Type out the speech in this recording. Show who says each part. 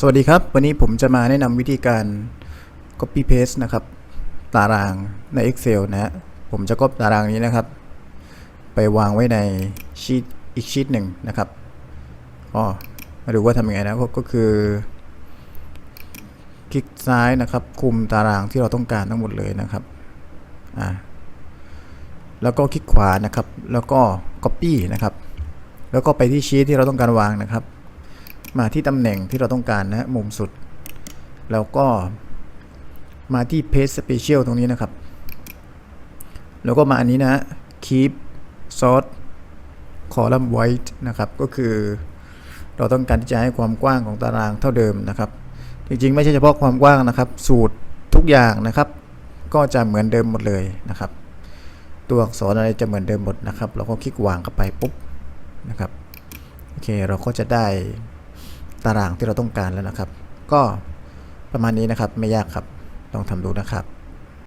Speaker 1: สวัสดีครับ วันนี้ผมจะมาแนะนำวิธีการ copy paste นะครับ ตารางใน Excel นะฮะผมจะ copy ตารางนี้นะครับ ไปวางไว้ในชีตอีกชีตหนึ่งนะครับอ๋อมาดูว่าทำยังไงนะก็ก็คือ คลิกซ้ายนะครับ คุมตารางที่เราต้องการทั้งหมดเลยนะครับอ่าแล้วก็คลิกขวานะครับ แล้วก็ copy นะครับ แล้วก็ไปที่ชีตที่เราต้องการวางนะครับ มาที่ตำแหน่งที่เราต้องการนะฮะมุมสุด แล้วก็มาที่ Paste Special ตรงนี้นะครับ แล้วก็มาอันนี้นะฮะ Keep Sort Column White นะครับ ก็คือเราต้องการที่จะให้ความกว้างของตารางเท่าเดิมนะครับ จริงๆ ไม่ใช่เฉพาะความกว้างนะครับ สูตรทุกอย่างนะครับ ก็จะเหมือนเดิมหมดเลยนะครับ ตัวอักษรอะไรจะเหมือนเดิมหมดนะครับ เราก็คลิกวางเข้าไปปุ๊บนะครับ โอเค เราก็จะได้ ตารางที่เราต้องการแล้วนะครับ ก็ประมาณนี้นะครับไม่ยากครับ ลองทำดูนะครับ